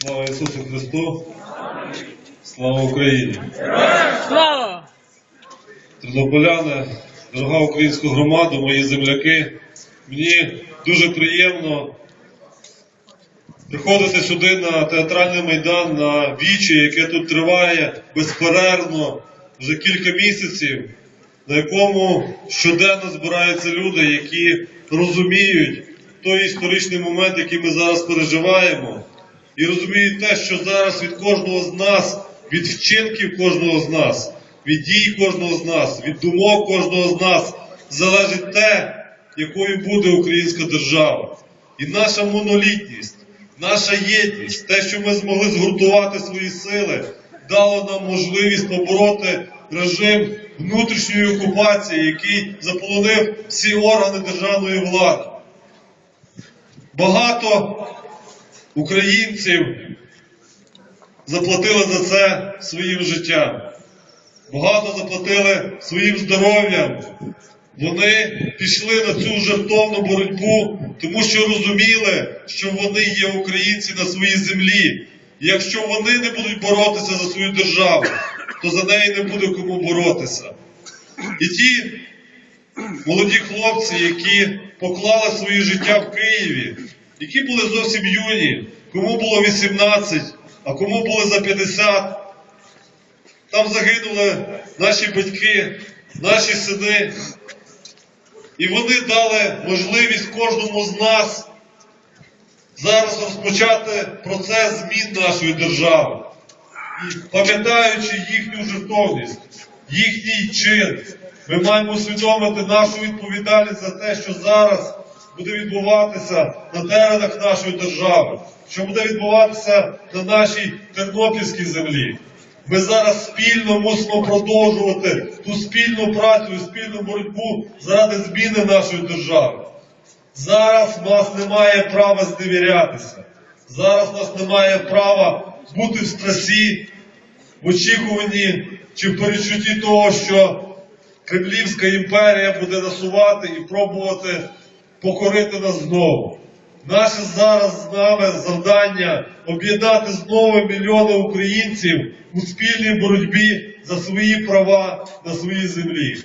Слава Ісусу Христу! Слава Україні! Слава! Тернополяни, дорога українська громада, мої земляки. Мені дуже приємно приходити сюди на театральний майдан, на вічі, яке тут триває безперервно вже кілька місяців, на якому щоденно збираються люди, які розуміють той історичний момент, який ми зараз переживаємо, і розуміють те, що зараз від кожного з нас, від вчинків кожного з нас, від дій кожного з нас, від думок кожного з нас залежить те, якою буде українська держава. І наша монолітність, наша єдність, те, що ми змогли згуртувати свої сили, дало нам можливість побороти режим внутрішньої окупації, який заполонив всі органи державної влади. Багато українців заплатили за це своїм життям. Багато заплатили своїм здоров'ям. Вони пішли на цю жертовну боротьбу, тому що розуміли, що вони є українці на своїй землі. І якщо вони не будуть боротися за свою державу, то за неї не буде кому боротися. І ті молоді хлопці, які поклали своє життя в Києві, які були зовсім юні, кому було 18, а кому було за 50, там загинули наші батьки, наші сини. І вони дали можливість кожному з нас зараз розпочати процес змін нашої держави. І пам'ятаючи їхню жертовність, їхній чин, ми маємо усвідомити нашу відповідальність за те, що зараз буде відбуватися на теренах нашої держави, що буде відбуватися на нашій тернопільській землі. Ми зараз спільно мусимо продовжувати ту спільну працю і спільну боротьбу заради зміни нашої держави. Зараз в нас немає права зневірятися. Зараз в нас немає права бути в стресі, в очікуванні чи в перечутті того, що Кремлівська імперія буде насувати і пробувати покорити нас знову. Наше зараз з нами завдання об'єднати знову мільйони українців у спільній боротьбі за свої права на своїй землі.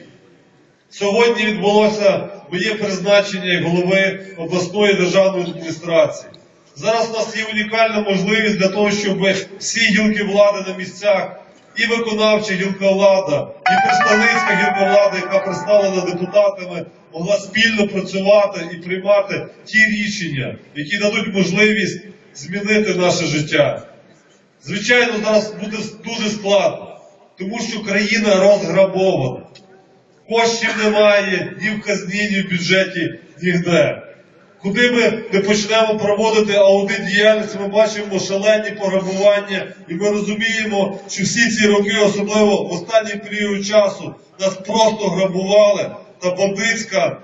Сьогодні відбулося моє призначення як голови обласної державної адміністрації. Зараз у нас є унікальна можливість для того, щоб всі гілки влади на місцях, і виконавча гілка влада, і представницька гілка влади, яка представлена депутатами, могла спільно працювати і приймати ті рішення, які дадуть можливість змінити наше життя. Звичайно, зараз буде дуже складно, тому що країна розграбована. Коштів немає ні в казні, ні в бюджеті, ніде. Куди ми не почнемо проводити аудит діяльності, ми бачимо шалені пограбування, і ми розуміємо, що всі ці роки, особливо в останній період часу, нас просто грабували та бандитська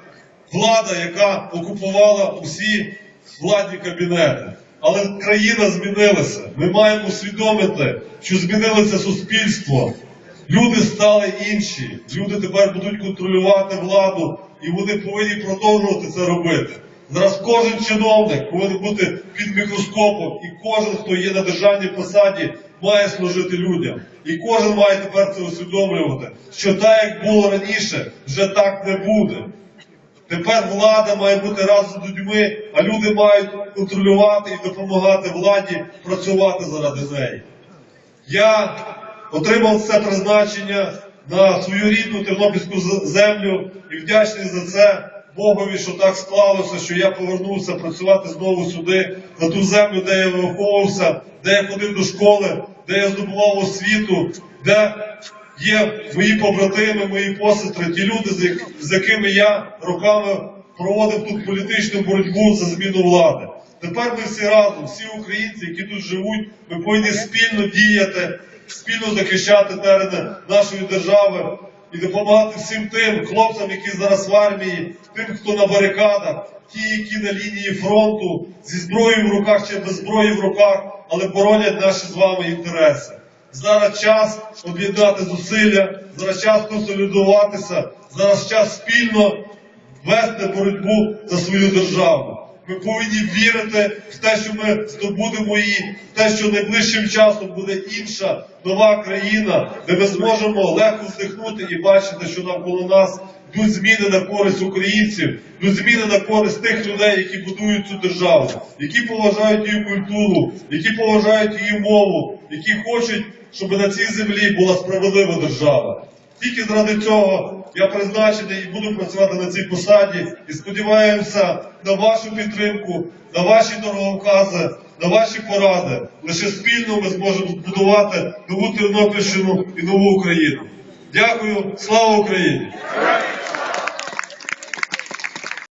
влада, яка окупувала усі владні кабінети. Але країна змінилася. Ми маємо усвідомити, що змінилося суспільство. Люди стали інші. Люди тепер будуть контролювати владу, і вони повинні продовжувати це робити. Зараз кожен чиновник повинен бути під мікроскопом, і кожен, хто є на державній посаді, має служити людям. І кожен має тепер це усвідомлювати, що так, як було раніше, вже так не буде. Тепер влада має бути разом з людьми, а люди мають контролювати і допомагати владі працювати заради неї. Я отримав це призначення на свою рідну тернопільську землю і вдячний за це Богові, що так склалося, що я повернувся працювати знову сюди, на ту землю, де я виховувався, де я ходив до школи, де я здобував освіту, де є мої побратими, мої посестри, ті люди, з якими я роками проводив тут політичну боротьбу за зміну влади. Тепер ми всі разом, всі українці, які тут живуть, ми повинні спільно діяти, спільно захищати терени нашої держави і допомагати всім тим хлопцям, які зараз в армії, тим, хто на барикадах, ті, які на лінії фронту зі зброєю в руках чи без зброї в руках, але боронять наші з вами інтереси. Зараз час об'єднати зусилля, зараз час консолідуватися, зараз час спільно вести боротьбу за свою державу. Ми повинні вірити в те, що ми здобудемо її, в те, що найближчим часом буде інша нова країна, де ми зможемо легко вдихнути і бачити, що навколо нас йдуть зміни на користь українців, йдуть зміни на користь тих людей, які будують цю державу, які поважають її культуру, які поважають її мову, які хочуть, щоб на цій землі була справедлива держава. Тільки заради цього я призначений і буду працювати на цій посаді і сподіваємося на вашу підтримку, на ваші дороговкази, на ваші поради. Лише спільно ми зможемо збудувати нову Тернопільщину і нову Україну. Дякую, слава Україні!